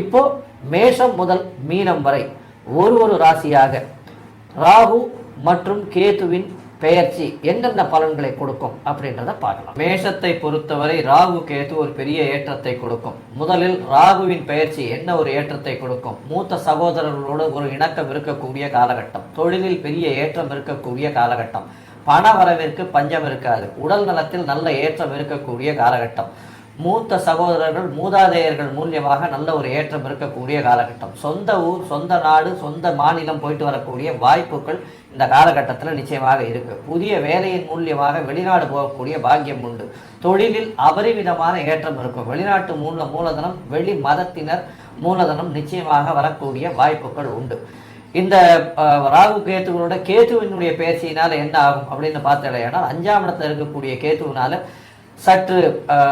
இப்போ மேஷம் முதல் மீனம் வரை ஒரு ஒரு ராசியாக ராகு மற்றும் கேதுவின் பெயர்ச்சி எந்தெந்த பலன்களை கொடுக்கும் அப்படின்றத பார்க்கலாம். மேஷத்தை பொறுத்தவரை ராகு கேது ஒரு பெரிய ஏற்றத்தை கொடுக்கும். முதலில் ராகுவின் பெயர்ச்சி என்ன ஒரு ஏற்றத்தை கொடுக்கும்? மூத்த சகோதரர்களோடு ஒரு இணக்கம் இருக்கக்கூடிய காலகட்டம். தொழிலில் பெரிய ஏற்றம் இருக்கக்கூடிய காலகட்டம். பண வரவிற்கு பஞ்சம் இருக்காது. உடல் நலத்தில் நல்ல ஏற்றம் இருக்கக்கூடிய காலகட்டம். மூத்த சகோதரர்கள் மூதாதையர்கள் மூலியமாக நல்ல ஒரு ஏற்றம் இருக்கக்கூடிய காலகட்டம். சொந்த ஊர் சொந்த நாடு சொந்த மாநிலம் போயிட்டு வரக்கூடிய வாய்ப்புகள் இந்த காலகட்டத்தில் நிச்சயமாக இருக்கு. புதிய வேலையின் மூலியமாக வெளிநாடு போகக்கூடிய பாக்கியம் உண்டு. தொழிலில் அபரிமிதமான ஏற்றம் இருக்கும். வெளிநாட்டு மூல மூலதனம் வெளி மதத்தினர் மூலதனம் நிச்சயமாக வரக்கூடிய வாய்ப்புகள் உண்டு. இந்த ராகு கேத்துவனோட கேத்துவினுடைய பேச்சினால என்ன ஆகும் அப்படின்னு பார்த்தடையானால் அஞ்சாம் இடத்துல இருக்கக்கூடிய கேத்துவினால சற்று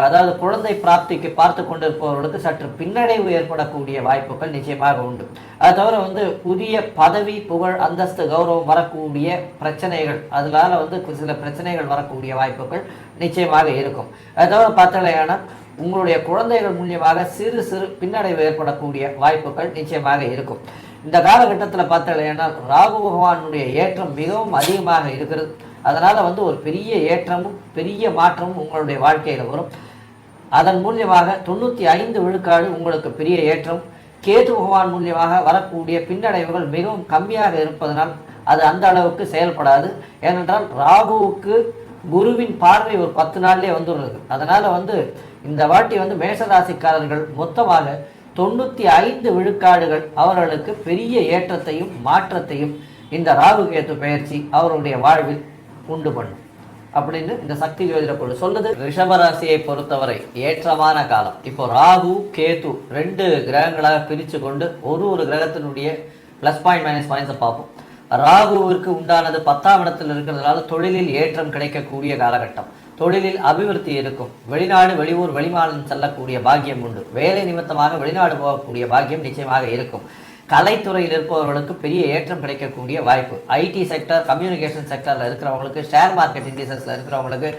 அதாவது குழந்தை பிராப்திக்கு பார்த்து கொண்டிருப்பவர்களுக்கு சற்று பின்னடைவு ஏற்படக்கூடிய வாய்ப்புகள் நிச்சயமாக உண்டு. அது தவிர வந்து புதிய பதவி புகழ் அந்தஸ்து கௌரவம் வரக்கூடிய பிரச்சனைகள் அதனால வந்து சில பிரச்சனைகள் வரக்கூடிய வாய்ப்புகள் நிச்சயமாக இருக்கும். அது தவிர பார்த்தலையானால் உங்களுடைய குழந்தைகள் மூலியமாக சிறு சிறு பின்னடைவு ஏற்படக்கூடிய வாய்ப்புகள் நிச்சயமாக இருக்கும். இந்த காலகட்டத்தில் பார்த்தலையானா ராகு பகவானுடைய ஏற்றம் மிகவும் அதிகமாக இருக்கிறது. அதனால் வந்து ஒரு பெரிய ஏற்றமும் பெரிய மாற்றமும் உங்களுடைய வாழ்க்கையில் வரும். அதன் மூலியமாக தொண்ணூற்றி ஐந்து விழுக்காடு உங்களுக்கு பெரிய ஏற்றம். கேது பகவான் மூலியமாக வரக்கூடிய பின்னடைவுகள் மிகவும் கம்மியாக இருப்பதனால் அது அந்த அளவுக்கு செயல்படாது. ஏனென்றால் ராகுவுக்கு குருவின் பார்வை ஒரு பத்து நாள்லேயே வந்துடுறது. அதனால் வந்து இந்த வாட்டி வந்து மேஷராசிக்காரர்கள் மொத்தமாக தொண்ணூற்றி ஐந்து விழுக்காடுகள் அவர்களுக்கு பெரிய ஏற்றத்தையும் மாற்றத்தையும் இந்த ராகு கேத்து பயிற்சி அவருடைய வாழ்வில் உண்டு பண்ணும். அப்படின்னு இந்த சக்தி ஜோதிட குழு சொல்லுது. ரிஷபராசியை பொறுத்தவரை ஏற்றமான காலம். இப்போ ராகு கேது ரெண்டு கிரகங்களாக பிரித்து கொண்டு ஒரு ஒரு கிரகத்தினுடைய ப்ளஸ் பாயிண்ட் மைனஸ் பாயிண்ட்ஸை பார்ப்போம். ராகுவிற்கு உண்டானது பத்தாம் இடத்தில் இருக்கிறதுனால தொழிலில் ஏற்றம் கிடைக்கக்கூடிய காலகட்டம். தொழிலில் அபிவிருத்தி இருக்கும். வெளிநாடு வெளியூர் வெளிமாநிலம் செல்லக்கூடிய பாக்கியம் உண்டு. வேலை நிமித்தமாக வெளிநாடு போகக்கூடிய பாக்கியம் நிச்சயமாக இருக்கும். கலைத்துறையில் இருப்பவர்களுக்கு பெரிய ஏற்றம் கிடைக்கக்கூடிய வாய்ப்பு. ஐடி செக்டர் கம்யூனிகேஷன் செக்டரில் இருக்கிறவங்களுக்கு ஷேர் மார்க்கெட் இண்டிசஸில் இருக்கிறவங்களுக்கு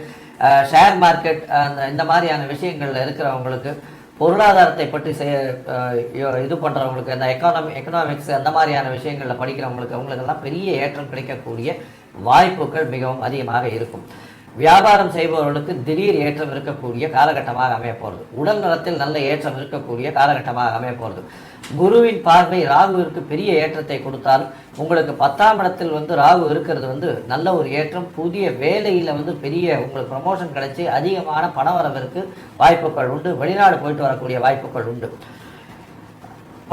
ஷேர் மார்க்கெட் அந்த இந்த மாதிரியான விஷயங்களில் இருக்கிறவங்களுக்கு பொருளாதாரத்தை பற்றி செய்ய இது பண்ணுறவங்களுக்கு அந்த எக்கானமி எக்கனாமிக்ஸ் அந்த மாதிரியான விஷயங்களில் படிக்கிறவங்களுக்கு அவங்களுக்கெல்லாம் பெரிய ஏற்றம் கிடைக்கக்கூடிய வாய்ப்புகள் மிகவும் அதிகமாக இருக்கும். வியாபாரம் செய்பவர்களுக்கு திடீர் ஏற்றம் இருக்கக்கூடிய காலகட்டமாக அமைய போகிறது உடல் நலத்தில் நல்ல ஏற்றம் இருக்கக்கூடிய காலகட்டமாக அமைய போகிறது குருவின் பார்வை ராகுவிற்கு பெரிய ஏற்றத்தை கொடுத்தாலும் உங்களுக்கு பத்தாம் இடத்தில் வந்து ராகு இருக்கிறது வந்து நல்ல ஒரு ஏற்றம் புதிய வேலையில் வந்து பெரிய உங்களுக்கு ப்ரமோஷன் கிடைச்சி அதிகமான பண வரவிற்கு வாய்ப்புகள் உண்டு வெளிநாடு போயிட்டு வரக்கூடிய வாய்ப்புகள் உண்டு.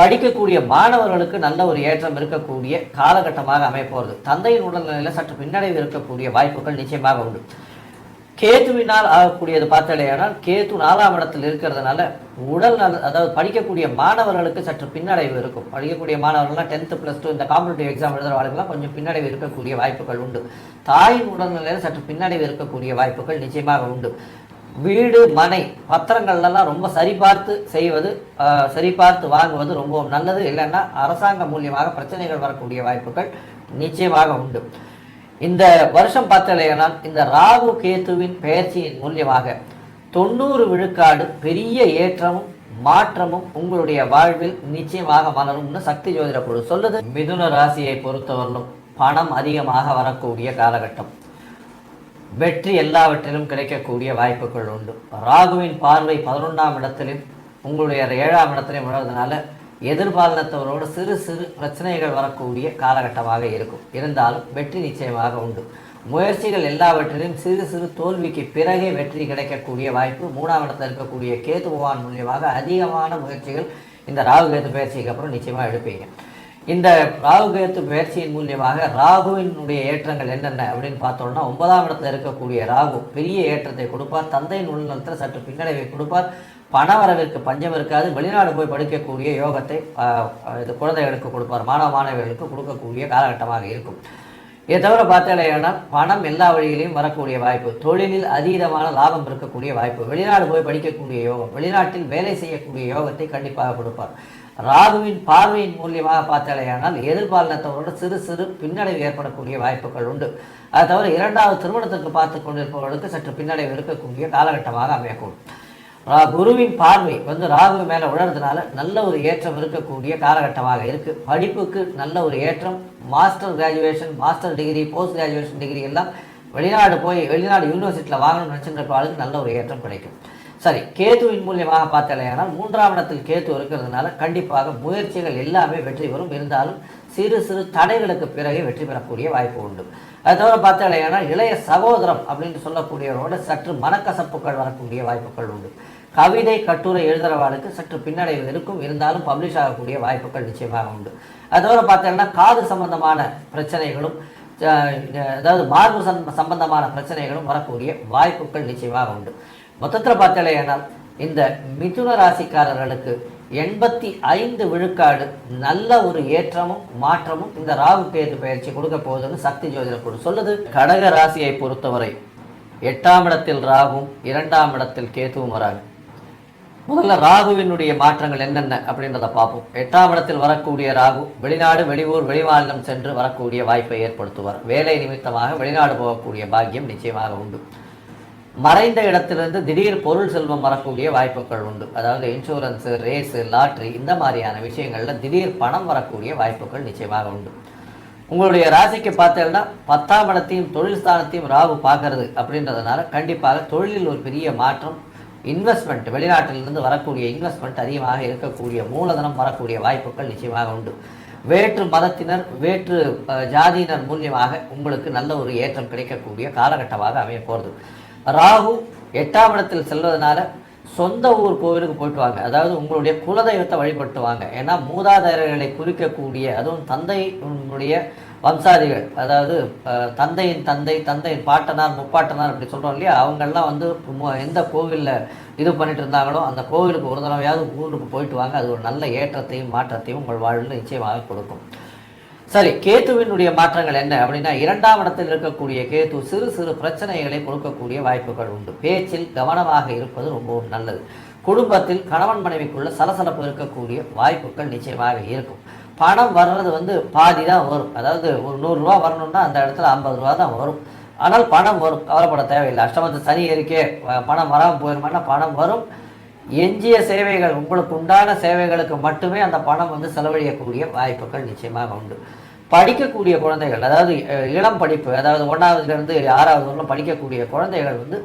படிக்கக்கூடிய மாணவர்களுக்கு நல்ல ஒரு ஏற்றம் இருக்கக்கூடிய காலகட்டமாக அமைப்போகிறது தந்தையின் உடல்நிலையில் சற்று பின்னடைவு இருக்கக்கூடிய வாய்ப்புகள் நிச்சயமாக உண்டு. கேதுவினால் ஆகக்கூடியது பார்த்தாலேயானால் கேது நாலாம் இடத்தில் இருக்கிறதுனால உடல் நல அதாவது படிக்கக்கூடிய மாணவர்களுக்கு சற்று பின்னடைவு இருக்கும். படிக்கக்கூடிய மாணவர்கள்லாம் டென்த்து ப்ளஸ் டூ இந்த காம்படிட்டிவ் எக்ஸாம் எழுதுகிறவர்களுக்கெல்லாம் கொஞ்சம் பின்னடைவு இருக்கக்கூடிய வாய்ப்புகள் உண்டு. தாயின் உடல்நிலையில் சற்று பின்னடைவு இருக்கக்கூடிய வாய்ப்புகள் நிச்சயமாக உண்டு. வீடு மனை பத்திரங்கள்லாம் ரொம்ப சரிபார்த்து செய்வது சரிபார்த்து வாங்குவது ரொம்பவும் நல்லது. இல்லைன்னா அரசாங்கம் மூலியமாக பிரச்சனைகள் வரக்கூடிய வாய்ப்புகள் நிச்சயமாக உண்டு. இந்த வருஷம் பார்த்தலையானால் இந்த ராகு கேத்துவின் பெயர்ச்சியின் மூலியமாக தொண்ணூறு விழுக்காடு பெரிய ஏற்றமும் மாற்றமும் உங்களுடைய வாழ்வில் நிச்சயமாக மலரும்னு சக்தி ஜோதிட குழு சொல்லுது. மிதுன ராசியை பொறுத்தவரையிலும் பணம் அதிகமாக வரக்கூடிய காலகட்டம். வெற்றி எல்லாவற்றிலும் கிடைக்கக்கூடிய வாய்ப்புகள் உண்டு. ராகுவின் பார்வை பதினொன்றாம் இடத்திலும் உங்களுடைய ஏழாம் இடத்திலையும் விழுறதுனால எதிர்பாலினத்தவரோடு சிறு சிறு பிரச்சனைகள் வரக்கூடிய காலகட்டமாக இருக்கும். இருந்தாலும் வெற்றி நிச்சயமாக உண்டு. முயற்சிகள் எல்லாவற்றிலும் சிறு சிறு தோல்விக்கு பிறகே வெற்றி கிடைக்கக்கூடிய வாய்ப்பு மூணாம் இடத்தில் இருக்கக்கூடிய கேது பகவான் மூலியமாக அதிகமான முயற்சிகள் இந்த ராகு கேத்து பயிற்சிக்கு அப்புறம் நிச்சயமாக எடுப்பீங்க. இந்த ராகு கேத்து பயிற்சியின் மூலியமாக ராகுவினுடைய ஏற்றங்கள் என்னென்ன அப்படின்னு பார்த்தோம்னா ஒன்பதாம் இடத்துல இருக்கக்கூடிய ராகு பெரிய ஏற்றத்தை கொடுப்பார். தந்தையின் உள்நலத்தில் சற்று பின்னடைவை கொடுப்பார். பண வரவிற்கு பஞ்சம் இருக்காது. வெளிநாடு போய் படிக்கக்கூடிய யோகத்தை இது குழந்தைகளுக்கு கொடுப்பார். மாணவ மாணவிகளுக்கு கொடுக்கக்கூடிய காலகட்டமாக இருக்கும். இதை தவிர பார்த்தீங்கன்னா பணம் எல்லா வழியிலையும் வரக்கூடிய வாய்ப்பு தொழிலில் அதீதமான லாபம் இருக்கக்கூடிய வாய்ப்பு வெளிநாடு போய் படிக்கக்கூடிய யோகம் வெளிநாட்டில் வேலை செய்யக்கூடிய யோகத்தை கண்டிப்பாக கொடுப்பார். ராகுவின் பார்வையின் மூலியமாக பார்த்தாலேயானால் எதிர்பாலினத்தவரோடு சிறு சிறு பின்னடைவு ஏற்படக்கூடிய வாய்ப்புகள் உண்டு. அது தவிர இரண்டாவது திருமணத்திற்கு பார்த்து கொண்டிருப்பவர்களுக்கு சற்று பின்னடைவு இருக்கக்கூடிய காலகட்டமாக அமையக்கூடும். குருவின் பார்வை வந்து ராகு மேலே உழறதுனால நல்ல ஒரு ஏற்றம் இருக்கக்கூடிய காலகட்டமாக இருக்கு. படிப்புக்கு நல்ல ஒரு ஏற்றம் master graduation master degree post graduation degree எல்லாம் வெளிநாடு போய் வெளிநாடு யூனிவர்சிட்டியில் வாங்கணும்னு நினச்சிருக்கிறவர்களுக்கு நல்ல ஒரு ஏற்றம் கிடைக்கும். சரி கேதுவின் மூலியமாக பார்த்தாலேயானால் மூன்றாம் இடத்தில் கேது இருக்கிறதுனால கண்டிப்பாக முயற்சிகள் எல்லாமே வெற்றி பெறும். இருந்தாலும் சிறு சிறு தடைகளுக்கு பிறகு வெற்றி பெறக்கூடிய வாய்ப்பு உண்டு. அது தவிர பார்த்தாலேயானால் இளைய சகோதரம் அப்படின்னு சொல்லக்கூடியவரோட சற்று மனக்கசப்புகள் வரக்கூடிய வாய்ப்புகள் உண்டு. கவிதை கட்டுரை எழுதுறவாளுக்கு சற்று பின்னடைவு இருக்கும். இருந்தாலும் பப்ளிஷ் ஆகக்கூடிய வாய்ப்புகள் நிச்சயமாக உண்டு. அதோட தவிர பார்த்தீங்கன்னா காது சம்பந்தமான பிரச்சனைகளும் அதாவது மார்பு சம்பந்தமான பிரச்சனைகளும் வரக்கூடிய வாய்ப்புகள் நிச்சயமாக உண்டு. மொத்தத்தில் பார்த்தாலேனால் இந்த மிதுன ராசிக்காரர்களுக்கு எண்பத்தி ஐந்து விழுக்காடு நல்ல ஒரு ஏற்றமும் மாற்றமும் இந்த ராகு கேது பயிற்சி கொடுக்க போகுதுன்னு சக்தி ஜோதிட குழு சொல்லுது. கடக ராசியை பொறுத்தவரை எட்டாம் இடத்தில் ராகும் இரண்டாம் இடத்தில் கேதுவும் வராங்க. முதல்ல ராகுவினுடைய மாற்றங்கள் என்னென்ன அப்படின்றத பார்ப்போம். எட்டாம் இடத்தில் வரக்கூடிய ராகு வெளிநாடு வெளியூர் வெளிமாநிலம் சென்று வரக்கூடிய வாய்ப்பை ஏற்படுத்துவார். வேலை நிமித்தமாக வெளிநாடு போகக்கூடிய பாக்கியம் நிச்சயமாக உண்டு. மறைந்த இடத்திலிருந்து திடீர் பொருள் செல்வம் வரக்கூடிய வாய்ப்புகள் உண்டு. அதாவது இன்சூரன்ஸு ரேஸு லாட்ரி இந்த மாதிரியான விஷயங்களில் திடீர் பணம் வரக்கூடிய வாய்ப்புகள் நிச்சயமாக உண்டு. உங்களுடைய ராசிக்கு பார்த்தீங்கன்னா பத்தாம் இடத்தையும் தொழில் ஸ்தானத்தையும் ராகு பார்க்கறது அப்படின்றதுனால கண்டிப்பாக தொழிலில் ஒரு பெரிய மாற்றம் இன்வெஸ்ட்மெண்ட் வெளிநாட்டிலிருந்து வரக்கூடிய இன்வெஸ்ட்மெண்ட் அதிகமாக இருக்கக்கூடிய மூலதனம் வரக்கூடிய வாய்ப்புகள் நிச்சயமாக உண்டு. வேற்று மதத்தினர் வேற்று ஜாதியினர் மூலியமாக உங்களுக்கு நல்ல ஒரு ஏற்றம் கிடைக்கக்கூடிய காலகட்டமாக அமைய போகிறது ராகு எட்டாம் இடத்தில் செல்வதனால சொந்த ஊர் கோவிலுக்கு போயிட்டு வாங்க. அதாவது உங்களுடைய குலதெய்வத்தை வழிபட்டுவாங்க ஏன்னா மூதாதையர்களை குறிக்கக்கூடிய அதுவும் தந்தை உங்களுடைய வம்சாதிகள் அதாவது அஹ், தந்தையின் தந்தை தந்தையின் பாட்டனார் முப்பாட்டனார் அப்படி சொல்கிறோம் இல்லையா? அவங்கெல்லாம் வந்து மு- எந்த கோவிலில் இது பண்ணிட்டு இருந்தாங்களோ அந்த கோவிலுக்கு ஒரு தடவையாவது ஊருக்கு போயிட்டு வாங்க. அது ஒரு நல்ல ஏற்றத்தையும் மாற்றத்தையும் உங்கள் வாழ்வில் நிச்சயமாக கொடுக்கும். சரி கேத்துவினுடைய மாற்றங்கள் என்ன அப்படின்னா இரண்டாம் இடத்தில் இருக்கக்கூடிய கேத்து சிறு சிறு பிரச்சனைகளை கொடுக்கக்கூடிய வாய்ப்புகள் உண்டு. பேச்சில் கவனமாக இருப்பது ரொம்பவும் நல்லது. குடும்பத்தில் கணவன் மனைவிக்குள்ள சலசலப்பு இருக்கக்கூடிய வாய்ப்புகள் நிச்சயமாக இருக்கும். பணம் வர்றது வந்து பாதி தான் வரும். அதாவது ஒரு நூறுரூவா வரணும்னா அந்த இடத்துல ஐம்பது ரூபா தான் வரும். ஆனால் பணம் வரும் கவலைப்பட தேவையில்லை. அஷ்டமத்து சனி இருக்கே பணம் வராமல் போயிருமானா பணம் வரும். எஞ்சிய சேவைகள் உங்களுக்கு உண்டான சேவைகளுக்கு மட்டுமே அந்த பணம் வந்து செலவழிக்கக்கூடிய வாய்ப்புகள் நிச்சயமாக உண்டு. படிக்கக்கூடிய குழந்தைகள் அதாவது இளம் படிப்பு அதாவது ஒன்றாவதுலேருந்து ஆறாவது வரலும் படிக்கக்கூடிய குழந்தைகள் வந்து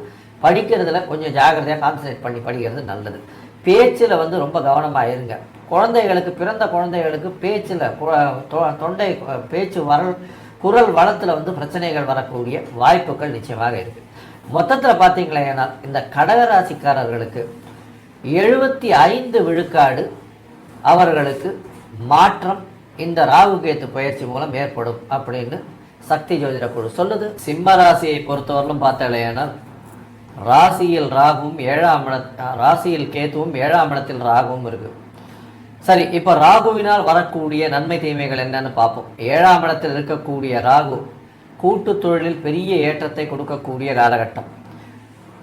படிக்கிறதுல கொஞ்சம் ஜாக்கிரதையாக கான்சன்ட்ரேட் பண்ணி படிக்கிறது நல்லது. பேச்சில் வந்து ரொம்ப கவனமாக இருங்க. குழந்தைகளுக்கு பிறந்த குழந்தைகளுக்கு பேச்சில் தொண்டை பேச்சு வரல் குரல் வளத்தில் வந்து பிரச்சனைகள் வரக்கூடிய வாய்ப்புகள் நிச்சயமாக இருக்குது மொத்தத்தில் பார்த்தீங்களேன்னா இந்த கடகராசிக்காரர்களுக்கு எழுபத்தி ஐந்து விழுக்காடு அவர்களுக்கு மாற்றம் இந்த ராகு கேத்து பயிற்சி மூலம் ஏற்படும் அப்படின்னு சக்தி ஜோதிட குழு சொல்லுது. சிம்ம ராசியை பொறுத்தவரையிலும் பார்த்தாலேனால் ராசியில் ராகுவும் ஏழாம் இட ராசியில் கேத்துவும் ஏழாம் இடத்தில் ராகுவும் இருக்குது சரி இப்போ ராகுவினால் வரக்கூடிய நன்மை தீமைகள் என்னன்னு பார்ப்போம். ஏழாம் இடத்தில் இருக்கக்கூடிய ராகு கூட்டு தொழிலில் பெரிய ஏற்றத்தை கொடுக்கக்கூடிய காலகட்டம்.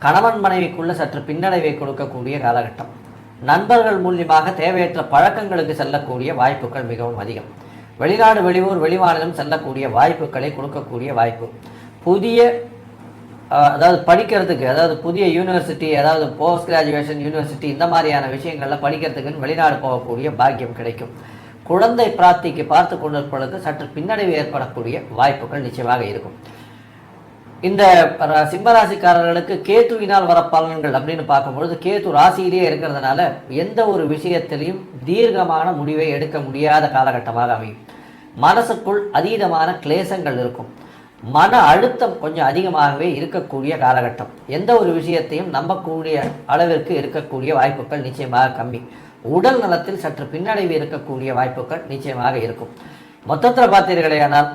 கணவன் மனைவிக்குள்ள சற்று பின்னடைவை கொடுக்கக்கூடிய காலகட்டம். நண்பர்கள் மூலியமாக தேவையற்ற பழக்கங்களுக்கு செல்லக்கூடிய வாய்ப்புகள் மிகவும் அதிகம். வெளிநாடு வெளியூர் வெளிமாநிலம் செல்லக்கூடிய வாய்ப்புகளை கொடுக்கக்கூடிய வாய்ப்பு. புதிய அதாவது படிக்கிறதுக்கு அதாவது புதிய யூனிவர்சிட்டி அதாவது போஸ்ட் கிராஜுவேஷன் யூனிவர்சிட்டி இந்த மாதிரியான விஷயங்களில் படிக்கிறதுக்குன்னு வெளிநாடு போகக்கூடிய பாக்கியம் கிடைக்கும். குழந்தை பிரார்த்திக்கு பார்த்து கொண்டிருப்பவர்களுக்கு சற்று பின்னடைவு ஏற்படக்கூடிய வாய்ப்புகள் நிச்சயமாக இருக்கும். இந்த சிம்மராசிக்காரர்களுக்கு கேத்துவினால் வர பலன்கள் அப்படின்னு பார்க்கும்பொழுது கேத்து ராசியிலேயே இருக்கிறதுனால எந்த ஒரு விஷயத்திலையும் தீர்க்கமான முடிவை எடுக்க முடியாத காலகட்டமாக அமையும். மனசுக்குள் அதீதமான கிளேசங்கள் இருக்கும். மன அழுத்தம் கொஞ்சம் அதிகமாகவே இருக்கக்கூடிய காலகட்டம். எந்த ஒரு விஷயத்தையும் நம்பக்கூடிய அளவிற்கு இருக்கக்கூடிய வாய்ப்புகள் நிச்சயமாக கம்மி. உடல் நலத்தில் சற்று பின்னடைவு இருக்கக்கூடிய வாய்ப்புகள் நிச்சயமாக இருக்கும். மொத்தத்தில் பார்த்தீர்களேயானால்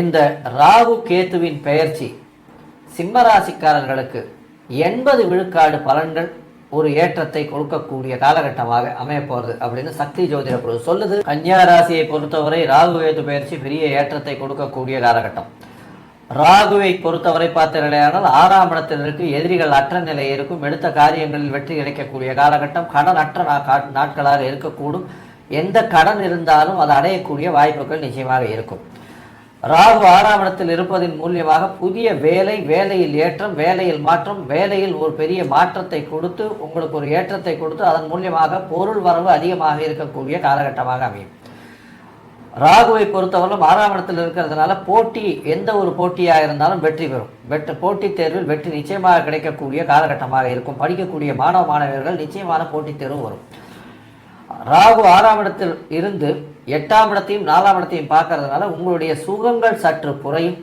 இந்த ராகு கேத்துவின் பெயர்ச்சி சிம்மராசிக்காரர்களுக்கு எண்பது விழுக்காடு பலன்கள் ஒரு ஏற்றத்தை கொடுக்கக்கூடிய காலகட்டமாக அமையப்போகிறது அப்படின்னு சக்தி ஜோதிட குழு சொல்லுது. கன்னியா ராசியை பொறுத்தவரை ராகு கேது பயிற்சி பெரிய ஏற்றத்தை கொடுக்கக்கூடிய காலகட்டம். ராகுவை பொறுத்தவரை பார்த்தீர்களேயானால் ஆறாம் இடத்தில் எதிரிகள் அற்ற நிலை இருக்கும். எடுத்த காரியங்களில் வெற்றி கிடைக்கக்கூடிய காலகட்டம் கடன் அற்ற நாட்களாக இருக்கக்கூடும். எந்த கடன் இருந்தாலும் அது அடையக்கூடிய வாய்ப்புகள் நிச்சயமாக இருக்கும். ராகு ஆறாம் இடத்தில் இருப்பதன் மூலியமாக புதிய வேலை வேலையில் ஏற்றம் வேலையில் மாற்றம் வேலையில் ஒரு பெரிய மாற்றத்தை கொடுத்து உங்களுக்கு ஒரு ஏற்றத்தை கொடுத்து அதன் மூலியமாக பொருள் வரவு அதிகமாக இருக்கக்கூடிய காலகட்டமாக அமையும். ராகுவை பொறுத்தவரைக்கும் ஆறாம் இடத்தில் இருக்கிறதுனால போட்டி எந்த ஒரு போட்டியாக இருந்தாலும் வெற்றி பெறும். வெற்றி போட்டித் தேர்வில் வெற்றி நிச்சயமாக கிடைக்கக்கூடிய காலகட்டமாக இருக்கும். படிக்கக்கூடிய மாணவ மாணவர்கள் நிச்சயமான போட்டித் தேர்வு வரும். ராகு ஆறாம் இடத்தில் இருந்து எட்டாம் இடத்தையும் நாலாம் இடத்தையும் பார்க்கறதுனால உங்களுடைய சுகங்கள் சற்று குறையும்.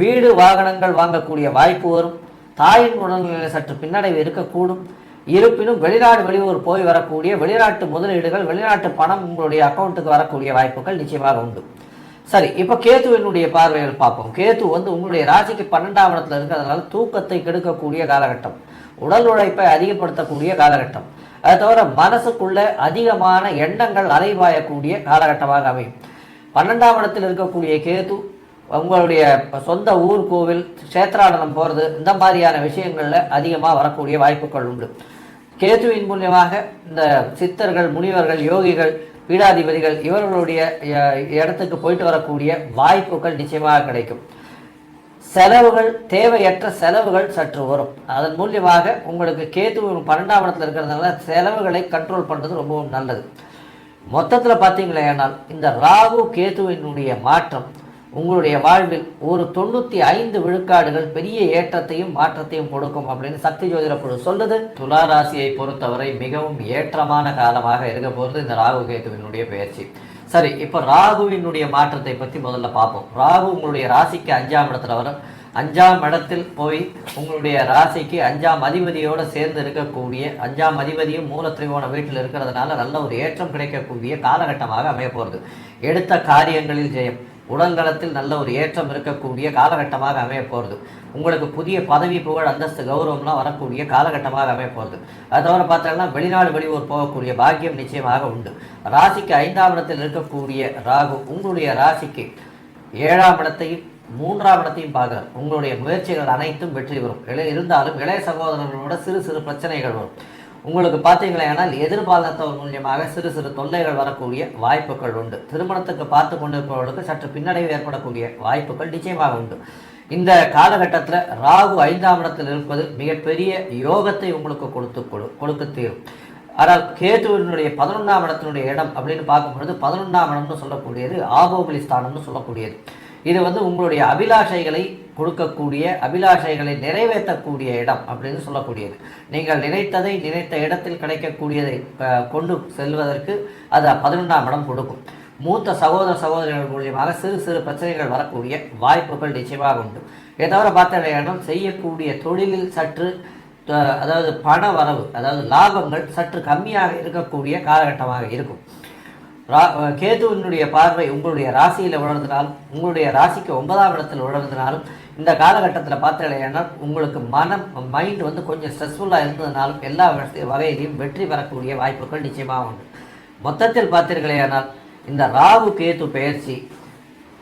வீடு வாகனங்கள் வாங்கக்கூடிய வாய்ப்பு வரும். தாயின் உடல்நிலை சற்று பின்னடைவு இருக்கக்கூடும். இருப்பினும் வெளிநாடு வெளியூர் போய் வரக்கூடிய வெளிநாட்டு முதலீடுகள் வெளிநாட்டு பணம் உங்களுடைய அக்கௌண்ட்டுக்கு வரக்கூடிய வாய்ப்புகள் நிச்சயமாக உண்டு. சரி இப்போ கேத்துவினுடைய பார்வைகள் பார்ப்போம். கேத்து வந்து உங்களுடைய ராசிக்கு பன்னெண்டாம் இடத்துல இருக்கிறதுனால தூக்கத்தை கெடுக்கக்கூடிய காலகட்டம். உடல் உழைப்பை அதிகப்படுத்தக்கூடிய காலகட்டம். அது தவிர மனசுக்குள்ள அதிகமான எண்ணங்கள் அலைவாயக்கூடிய காலகட்டமாக அமையும். பன்னெண்டாம் இடத்தில் இருக்கக்கூடிய கேது உங்களுடைய சொந்த ஊர் கோவில் கஷேத்ராடனம் போகிறது இந்த மாதிரியான விஷயங்களில் அதிகமாக வரக்கூடிய வாய்ப்புகள் உண்டு. கேதுவின் மூலியமாக இந்த சித்தர்கள் முனிவர்கள் யோகிகள் பீடாதிபதிகள் இவர்களுடைய இடத்துக்கு போயிட்டு வரக்கூடிய வாய்ப்புகள் நிச்சயமாக கிடைக்கும். செலவுகள் தேவையற்ற செலவுகள் சற்று வரும். அதன் மூலியமாக உங்களுக்கு கேத்து பன்னெண்டாம் இடத்துல இருக்கிறதுனால செலவுகளை கண்ட்ரோல் பண்ணுறது ரொம்பவும் நல்லது. மொத்தத்தில் பார்த்தீங்களேனால் இந்த ராகு கேத்துவினுடைய மாற்றம் உங்களுடைய வாழ்வில் ஒரு தொண்ணூற்றி ஐந்து விழுக்காடுகள் பெரிய ஏற்றத்தையும் மாற்றத்தையும் கொடுக்கும் அப்படின்னு சக்தி ஜோதிட குழு சொல்லுது. துலா ராசியை பொறுத்தவரை மிகவும் ஏற்றமான காலமாக இருக்க போகிறது இந்த ராகு கேதுவினுடைய பயிற்சி. சரி இப்போ ராகுவினுடைய மாற்றத்தை பற்றி முதல்ல பார்ப்போம். ராகு உங்களுடைய ராசிக்கு அஞ்சாம் இடத்துல வரும். அஞ்சாம் இடத்தில் போய் உங்களுடைய ராசிக்கு அஞ்சாம் அதிபதியோடு சேர்ந்து இருக்கக்கூடிய அஞ்சாம் அதிபதியும் மூல திரிகோண வீட்டில் இருக்கிறதுனால நல்ல ஒரு ஏற்றம் கிடைக்கக்கூடிய காலகட்டமாக அமைய போகிறது எடுத்த காரியங்களில் ஜெயம். உடல்நலத்தில் நல்ல ஒரு ஏற்றம் இருக்கக்கூடிய காலகட்டமாக அமைய போகிறது உங்களுக்கு புதிய பதவி புகழ் அந்தஸ்து கௌரவம்லாம் வரக்கூடிய காலகட்டமாக அமைய போகிறது அது தவிர பார்த்தோம்னா வெளிநாடு வெளியூர் போகக்கூடிய பாக்கியம் நிச்சயமாக உண்டு. ராசிக்கு ஐந்தாம் இடத்தில் இருக்கக்கூடிய ராகு உங்களுடைய ராசிக்கு ஏழாம் இடத்தையும் மூன்றாம் இடத்தையும் பார்க்குறார். உங்களுடைய முயற்சிகள் அனைத்தும் வெற்றி பெறும். இளைய இருந்தாலும் இளைய சகோதரர்களோட சிறு சிறு பிரச்சனைகள் வரும். உங்களுக்கு பார்த்தீங்களேனால் எதிர்பாலத்தவர் மூலியமாக சிறு சிறு தொல்லைகள் வரக்கூடிய வாய்ப்புகள் உண்டு. திருமணத்துக்கு பார்த்து கொண்டிருப்பவர்களுக்கு சற்று பின்னடைவு ஏற்படக்கூடிய வாய்ப்புகள் நிச்சயமாக உண்டு. இந்த காலகட்டத்தில் ராகு ஐந்தாம் இடத்தில் இருப்பது மிகப்பெரிய யோகத்தை உங்களுக்கு கொடுத்து கொடு கொடுக்க தீரும். ஆனால் கேதுவினுடைய பதினொன்றாம் இடத்தினுடைய இடம் அப்படின்னு பார்க்கும்பொழுது பதினொன்றாம் இடம்னு சொல்லக்கூடியது ஆகோபலி ஸ்தானம்னு சொல்லக்கூடியது. இது வந்து உங்களுடைய அபிலாஷைகளை கொடுக்கக்கூடிய அபிலாஷைகளை நிறைவேற்றக்கூடிய இடம் அப்படின்னு சொல்லக்கூடியது. நீங்கள் நினைத்ததை நினைத்த இடத்தில் கிடைக்கக்கூடியதை கொண்டு செல்வதற்கு அது பதினொன்றாம் இடம் கொடுக்கும். மூத்த சகோதர சகோதரிகள் மூலியமாக சிறு சிறு பிரச்சனைகள் வரக்கூடிய வாய்ப்புகள் நிச்சயமாக உண்டு. இதை தவிர இடம் செய்யக்கூடிய தொழிலில் சற்று அதாவது பண வரவு அதாவது லாபங்கள் சற்று கம்மியாக இருக்கக்கூடிய காலகட்டமாக இருக்கும். கேதுவினுடைய பார்வை உங்களுடைய ராசியில் விழுறதுனாலும் உங்களுடைய ராசிக்கு ஒன்பதாம் இடத்தில் விழுறதுனாலும் இந்த காலகட்டத்தில் பார்த்தீங்கன்னா உங்களுக்கு மனம் மைண்ட் வந்து கொஞ்சம் ஸ்ட்ரெஸ்ஃபுல்லாக இருந்ததுனாலும் எல்லா வகையிலையும் வெற்றி பெறக்கூடிய வாய்ப்புகள் நிச்சயமாக உண்டு. மொத்தத்தில் பார்த்தீர்களேயானால் இந்த ராகு கேது பயிற்சி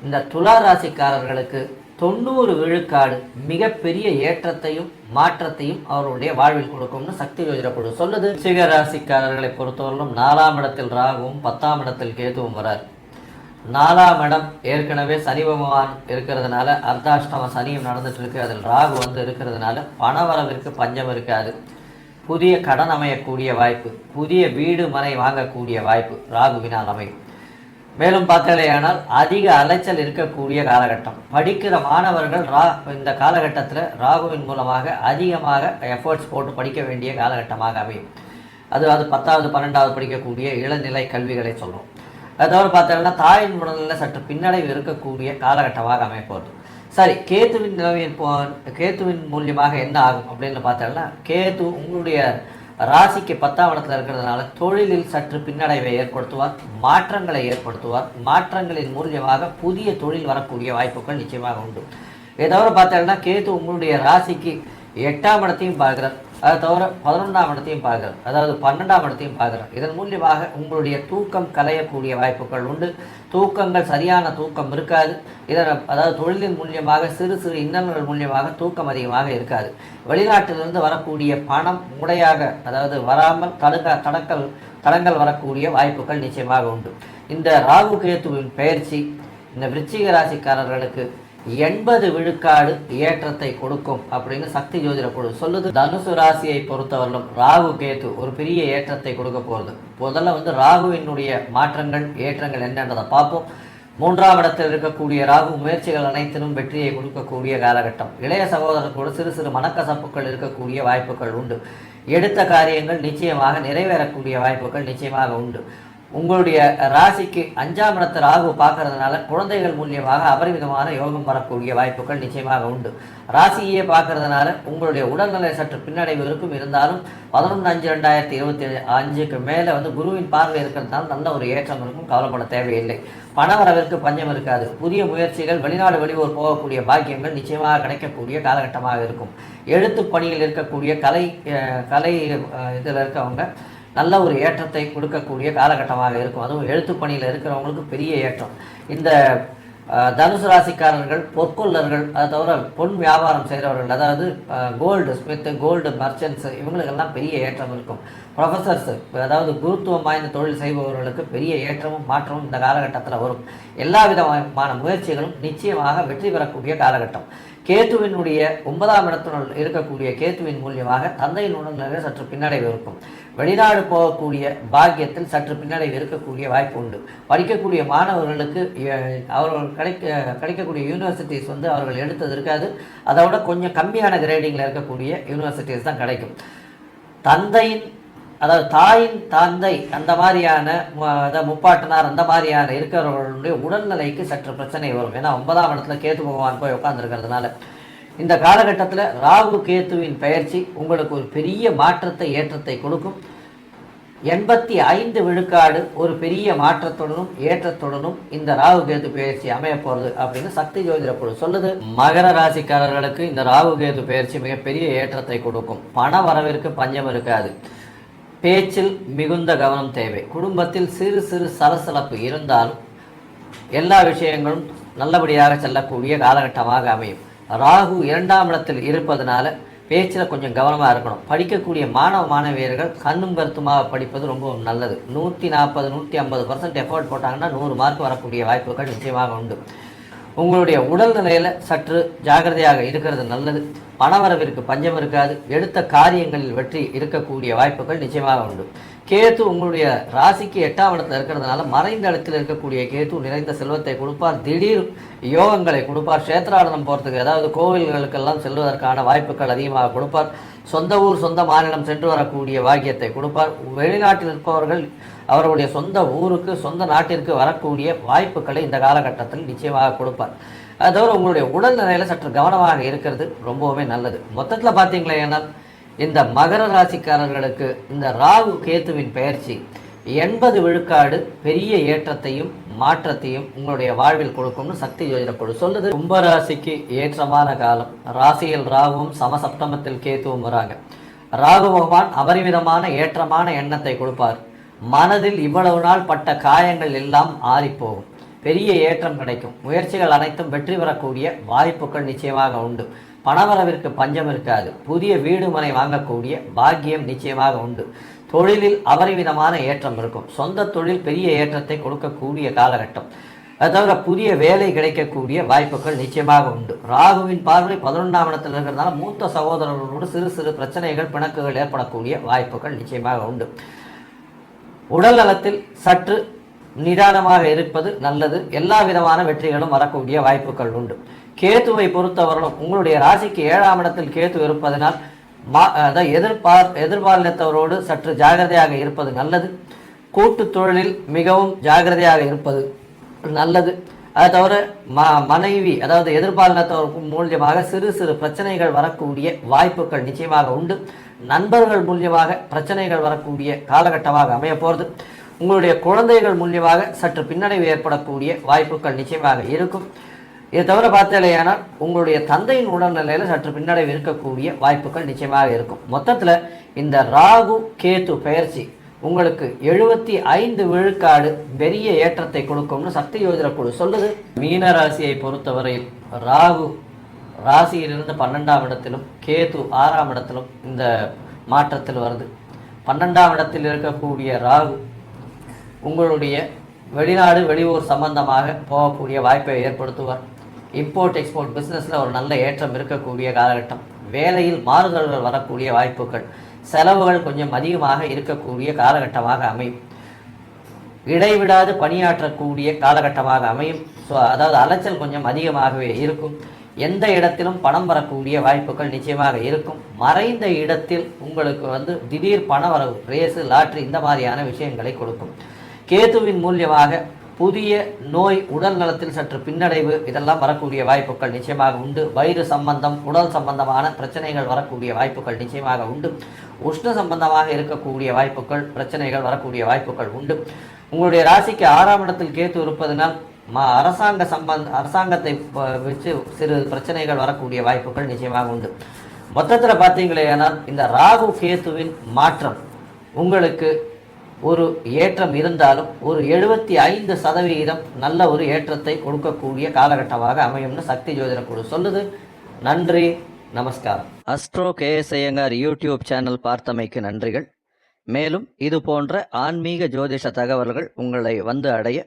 இந்த துலா ராசிக்காரர்களுக்கு தொண்ணூறு விழுக்காடு மிகப்பெரிய ஏற்றத்தையும் மாற்றத்தையும் அவருடைய வாழ்வில் கொடுக்கும்னு சக்தி யோஜனை சொல்லுது. சிக ராசிக்காரர்களை பொறுத்தவரையிலும் நாலாம் இடத்தில் ராகுவும் பத்தாம் இடத்தில் கேதுவும் வரார். நாலாம் இடம் ஏற்கனவே சனி பகவான் இருக்கிறதுனால அர்த்தாஷ்டம சனியும் நடந்துட்டு இருக்கு. அதில் ராகு வந்து இருக்கிறதுனால பணவரவிற்கு பஞ்சம் இருக்காது. புதிய கடன் அமையக்கூடிய வாய்ப்பு புதிய வீடு மனை வாங்கக்கூடிய வாய்ப்பு ராகுவினால் அமையும். மேலும் பார்த்தாலேயானால் அதிக அலைச்சல் இருக்கக்கூடிய காலகட்டம். படிக்கிற மாணவர்கள் ரா இந்த காலகட்டத்தில் ராகுவின் மூலமாக அதிகமாக எஃபர்ட்ஸ் போட்டு படிக்க வேண்டிய காலகட்டமாக அமையும். அது அது பத்தாவது பன்னெண்டாவது படிக்கக்கூடிய இளநிலை கல்விகளை சொல்கிறோம் அதாவது பார்த்தோம்னா தாயின் உடலில் சற்று பின்னடைவு இருக்கக்கூடிய காலகட்டமாக அமைப்போது. சரி கேத்துவின் நிலவின் போ கேத்துவின் மூலியமாக என்ன ஆகும் அப்படின்னு பார்த்தோம்னா கேத்து உங்களுடைய ராசிக்கு பத்தாம் இடத்துல இருக்கிறதுனால தொழிலில் சற்று பின்னடைவை ஏற்படுத்துவார் மாற்றங்களை ஏற்படுத்துவார். மாற்றங்களின் மூலியமாக புதிய தொழில் வரக்கூடிய வாய்ப்புகள் நிச்சயமாக உண்டு. இதை தவிர பார்த்தீங்கன்னா கேத்து உங்களுடைய ராசிக்கு எட்டாம் இடத்தையும் பார்க்குறார். அதை தவிர பதினொன்றாம் இடத்தையும் பார்க்குறார். அதாவது பன்னெண்டாம் இடத்தையும் பார்க்குறார். இதன் மூலியமாக உங்களுடைய தூக்கம் கலையக்கூடிய வாய்ப்புகள் உண்டு. தூக்கங்கள் சரியான தூக்கம் இருக்காது. இதன் அதாவது தொழிலின் மூலியமாக சிறு சிறு இன்னல்கள் மூலியமாக தூக்கம் அதிகமாக இருக்காது. வெளிநாட்டிலிருந்து வரக்கூடிய பணம் முறையாக அதாவது வராமல் தடுக்க தடக்கல் தடங்கள் வரக்கூடிய வாய்ப்புகள் நிச்சயமாக உண்டு. இந்த ராகு கேத்துவின் பயிற்சி இந்த விருச்சிக ராசிக்காரர்களுக்கு எண்பது விழுக்காடு ஏற்றத்தை கொடுக்கும் அப்படின்னு சக்தி ஜோதிட குழு சொல்லுது. தனுசு ராசியை பொறுத்தவரையிலும் ராகு கேத்து ஒரு பெரிய ஏற்றத்தை கொடுக்க போகிறது முதல்ல வந்து ராகுவினுடைய மாற்றங்கள் ஏற்றங்கள் என்னன்றதை பார்ப்போம். மூன்றாம் இடத்தில் இருக்கக்கூடிய ராகு முயற்சிகள் அனைத்திலும் வெற்றியை கொடுக்கக்கூடிய காலகட்டம். இளைய சகோதரர் கூட சிறு சிறு மனக்கசப்புகள் இருக்கக்கூடிய வாய்ப்புகள் உண்டு. எடுத்த காரியங்கள் நிச்சயமாக நிறைவேறக்கூடிய வாய்ப்புகள் நிச்சயமாக உண்டு. உங்களுடைய ராசிக்கு அஞ்சாம் இடத்து ராகு பார்க்கறதுனால குழந்தைகள் மூலியமாக அபரிமிதமான யோகம் வரக்கூடிய வாய்ப்புகள் நிச்சயமாக உண்டு. ராசியே பார்க்கறதுனால உங்களுடைய உடல்நிலை சற்று பின்னடைவு இருக்கும். இருந்தாலும் பதினொன்று அஞ்சு ரெண்டாயிரத்தி இருபத்தி அஞ்சுக்கு மேலே வந்து குருவின் பார்வை இருக்கிறதுனால நல்ல ஒரு ஏற்றம் இருக்கும். கவலைப்பட தேவையில்லை. பணவரவிற்கு பஞ்சம் இருக்காது. புதிய முயற்சிகள் வெளிநாடு வெளியூர் போகக்கூடிய பாக்கியங்கள் நிச்சயமாக கிடைக்கக்கூடிய காலகட்டமாக இருக்கும். எழுத்து பணியில் இருக்கக்கூடிய கலை கலை இதில் இருக்கவங்க நல்ல ஒரு ஏற்றத்தை கொடுக்கக்கூடிய காலகட்டமாக இருக்கும். அதுவும் எழுத்து பணியில் இருக்கிறவங்களுக்கு பெரிய ஏற்றம். இந்த தனுசு ராசிக்காரர்கள் பொற்கொள்ளர்கள் அதை தவிர பொன் வியாபாரம் செய்கிறவர்கள் அதாவது கோல்டு ஸ்மித்து கோல்டு மர்ச்சன்ட்ஸு இவங்களுக்கெல்லாம் பெரிய ஏற்றம் இருக்கும். ப்ரொஃபஸர்ஸு அதாவது குருத்துவம் வாய்ந்த தொழில் செய்பவர்களுக்கு பெரிய ஏற்றமும் மாற்றமும் இந்த காலகட்டத்தில் வரும். எல்லா விதமான முயற்சிகளும் நிச்சயமாக வெற்றி பெறக்கூடிய காலகட்டம். கேத்துவினுடைய ஒன்பதாம் இடத்துடன் இருக்கக்கூடிய கேத்துவின் மூலியமாக தந்தையின் உடல்நிலை சற்று பின்னடைவு இருக்கும். வெளிநாடு போகக்கூடிய பாக்கியத்தில் சற்று பின்னடைவு இருக்கக்கூடிய வாய்ப்பு உண்டு. படிக்கக்கூடிய மாணவர்களுக்கு அவர்கள் கிடைக்க கிடைக்கக்கூடிய யூனிவர்சிட்டிஸ் வந்து அவர்கள் எடுத்தது இருக்காது. அதை விட கொஞ்சம் கம்மியான கிரேடிங்கில் இருக்கக்கூடிய யூனிவர்சிட்டிஸ் தான் கிடைக்கும். தந்தையின் அதாவது தாயின் தந்தை அந்த மாதிரியான ம- அதாவது முப்பாட்டனார் அந்த மாதிரியான இருக்கிறவர்களுடைய உடல்நிலைக்கு சற்று பிரச்சனை வரும். ஏன்னா ஒன்பதாம் இடத்துல கேத்து பகவான் போய் உட்காந்துருக்கிறதுனால இந்த காலகட்டத்தில் ராகு கேத்துவின் பயிற்சி உங்களுக்கு ஒரு பெரிய மாற்றத்தை ஏற்றத்தை கொடுக்கும். எண்பத்தி ஐந்து விழுக்காடு ஒரு பெரிய மாற்றத்துடனும் ஏற்றத்துடனும் இந்த ராகு கேது பயிற்சி அமைய போகிறது அப்படின்னு சக்தி ஜோதிட குழு சொல்லுது. மகர ராசிக்காரர்களுக்கு இந்த ராகு கேது பயிற்சி மிகப்பெரிய ஏற்றத்தை கொடுக்கும். பண வரவிற்கு பஞ்சம் இருக்காது. பேச்சில் மிகுந்த கவனம் தேவை. குடும்பத்தில் சிறு சிறு சலசலப்பு இருந்தாலும் எல்லா விஷயங்களும் நல்லபடியாக செல்லக்கூடிய காலகட்டமாக அமையும். ராகு இரண்டாம் இடத்தில் இருப்பதனால பேச்சில் கொஞ்சம் கவனமாக இருக்கணும். படிக்கக்கூடிய மாணவ மாணவியர்கள் கண்ணும் கருத்துமாக படிப்பது ரொம்ப நல்லது. நூற்றி நாற்பது நூற்றி ஐம்பது பர்சன்ட் எஃபோர்ட் போட்டாங்கன்னா நூறு மார்க் வரக்கூடிய வாய்ப்புகள் நிச்சயமாக உண்டு. உங்களுடைய உடல் நிலையில் சற்று ஜாகிரதையாக இருக்கிறது நல்லது. பணவரவிற்கு பஞ்சம் இருக்காது. எடுத்த காரியங்களில் வெற்றி இருக்கக்கூடிய வாய்ப்புகள் நிச்சயமாக உண்டு. கேத்து உங்களுடைய ராசிக்கு எட்டாம் இடத்துல இருக்கிறதுனால மறைந்த இடத்தில் இருக்கக்கூடிய கேத்து நிறைந்த செல்வத்தை கொடுப்பார். திடீர் யோகங்களை கொடுப்பார். கஷேத்திராடனம் போகிறதுக்கு அதாவது கோவில்களுக்கெல்லாம் செல்வதற்கான வாய்ப்புகள் அதிகமாக கொடுப்பார். சொந்த ஊர் சொந்த மாநிலம் சென்று வரக்கூடிய பாக்கியத்தை கொடுப்பார். வெளிநாட்டில் இருப்பவர்கள் அவர்களுடைய சொந்த ஊருக்கு சொந்த நாட்டிற்கு வரக்கூடிய வாய்ப்புகளை இந்த காலகட்டத்தில் நிச்சயமாக கொடுப்பார். அது தவிர உங்களுடைய உடல்நிலையில் சற்று கவனமாக இருக்கிறது ரொம்பவுமே நல்லது. மொத்தத்தில் பார்த்தீங்களே ஏன்னால் இந்த மகர ராசிக்காரர்களுக்கு இந்த ராகு கேத்துவின் பெயர்ச்சி எண்பது விழுக்காடு பெரிய ஏற்றத்தையும் மாற்றத்தையும் உங்களுடைய வாழ்வில் கொடுக்கும்னு சக்தி ஜோதிட குழு சொல்லுது. கும்பராசிக்கு ஏற்றமான காலம். ராசியில் ராகுவும் சமசப்தமத்தில் கேத்துவும் வராங்க. ராகு பகவான் அபரிமிதமான ஏற்றமான எண்ணத்தை கொடுப்பார். மனதில் இவ்வளவு நாள் பட்ட காயங்கள் எல்லாம் ஆறிப்போகும். பெரிய ஏற்றம் கிடைக்கும். முயற்சிகள் அனைத்தும் வெற்றி பெறக்கூடிய வாய்ப்புகள் நிச்சயமாக உண்டு. பணவரவிற்கு பஞ்சம் இருக்காது. புதிய வீடு மனை வாங்கக்கூடிய பாக்கியம் நிச்சயமாக உண்டு. தொழிலில் அபரிவிதமான ஏற்றம் இருக்கும். சொந்த தொழில் பெரிய ஏற்றத்தை கொடுக்கக்கூடிய காலகட்டம். அது தவிர புதிய வேலை கிடைக்கக்கூடிய வாய்ப்புகள் நிச்சயமாக உண்டு. ராகுவின் பார்வை பதினொன்றாம் இடத்தில் இருக்கிறதுனால மூத்த சகோதரர்களோடு சிறு சிறு பிரச்சனைகள் பிணக்குகள் ஏற்படக்கூடிய வாய்ப்புகள் நிச்சயமாக உண்டு. உடல் நலத்தில் சற்று நிதானமாக இருப்பது நல்லது. எல்லா விதமான வெற்றிகளும் வரக்கூடிய வாய்ப்புகள் உண்டு. கேத்துவை பொறுத்தவரையிலும் உங்களுடைய ராசிக்கு ஏழாம் இடத்தில் கேத்து இருப்பதனால் மா அதாவது எதிர்பார் எதிர்பாலினத்தவரோடு சற்று ஜாகிரதையாக இருப்பது நல்லது. கூட்டு தொழிலில் மிகவும் ஜாகிரதையாக இருப்பது நல்லது. அதை தவிர ம மனைவி அதாவது எதிர்பாலினத்தவர் மூலியமாக சிறு சிறு பிரச்சனைகள் வரக்கூடிய வாய்ப்புகள் நிச்சயமாக உண்டு. நண்பர்கள் மூலியமாக பிரச்சனைகள் வரக்கூடிய காலகட்டமாக அமைய போகிறது உங்களுடைய குழந்தைகள் மூலியமாக சற்று பின்னடைவு ஏற்படக்கூடிய வாய்ப்புகள் நிச்சயமாக இருக்கும். இதை தவிர பார்த்தாலேயானால் உங்களுடைய தந்தையின் உடல்நிலையில் சற்று பின்னடைவு இருக்கக்கூடிய வாய்ப்புகள் நிச்சயமாக இருக்கும். மொத்தத்தில் இந்த ராகு கேத்து பயிற்சி உங்களுக்கு எழுபத்தி ஐந்து விழுக்காடு பெரிய ஏற்றத்தை கொடுக்கும்னு சக்தி யோஜன குழு சொல்லுது. மீனராசியை பொறுத்தவரையில் ராகு ராசியிலிருந்து பன்னெண்டாம் இடத்திலும் கேது ஆறாம் இடத்திலும் இந்த மாற்றத்தில் வருது. பன்னெண்டாம் இடத்தில் இருக்கக்கூடிய ராகு உங்களுடைய வெளிநாடு வெளியூர் சம்பந்தமாக போகக்கூடிய வாய்ப்பை ஏற்படுத்துவார். இம்போர்ட் எக்ஸ்போர்ட் பிஸ்னஸில் ஒரு நல்ல ஏற்றம் இருக்கக்கூடிய காலகட்டம். வேலையில் மாறுதல்கள் வரக்கூடிய வாய்ப்புகள் செலவுகள் கொஞ்சம் அதிகமாக இருக்கக்கூடிய காலகட்டமாக அமையும். இடைவிடாது பணியாற்றக்கூடிய காலகட்டமாக அமையும். ஸோ அதாவது அலைச்சல் கொஞ்சம் அதிகமாகவே இருக்கும். எந்த இடத்திலும் பணம் வரக்கூடிய வாய்ப்புகள் நிச்சயமாக இருக்கும். மறைந்த இடத்தில் உங்களுக்கு வந்து திடீர் பண வரவு ரேஸு லாட்ரி இந்த மாதிரியான விஷயங்களை கொடுக்கும். கேதுவின் மூலியமாக புதிய நோய் உடல் நலத்தில் சற்று பின்னடைவு இதெல்லாம் வரக்கூடிய வாய்ப்புகள் நிச்சயமாக உண்டு. வயிறு சம்பந்தம் உடல் சம்பந்தமான பிரச்சனைகள் வரக்கூடிய வாய்ப்புகள் நிச்சயமாக உண்டு. உஷ்ண சம்பந்தமாக இருக்கக்கூடிய வாய்ப்புகள் பிரச்சனைகள் வரக்கூடிய வாய்ப்புகள் உண்டு. உங்களுடைய ராசிக்கு ஆறாம் இடத்தில் கேத்து இருப்பதனால் ம அரசாங்க சம்பந்த அரசாங்கத்தை ப- வச்சு சிறு பிரச்சனைகள் வரக்கூடிய வாய்ப்புகள் நிச்சயமாக உண்டு. மொத்தத்தில் பார்த்தீங்களேனால் இந்த ராகு கேத்துவின் மாற்றம் உங்களுக்கு ஒரு ஏற்றம் இருந்தாலும் ஒரு எழுபத்தி ஐந்து சதவிகிதம் நல்ல ஒரு ஏற்றத்தை கொடுக்கக்கூடிய காலகட்டமாக அமையும்னு சக்தி ஜோதிட குழு சொல்லுது. நன்றி நமஸ்காரம். அஸ்ட்ரோ கேஎஸ்ஐயங்கார் யூடியூப் சேனல் பார்த்தமைக்கு நன்றிகள். மேலும் இது போன்ற ஆன்மீக ஜோதிஷ தகவல்கள் உங்களை வந்து அடைய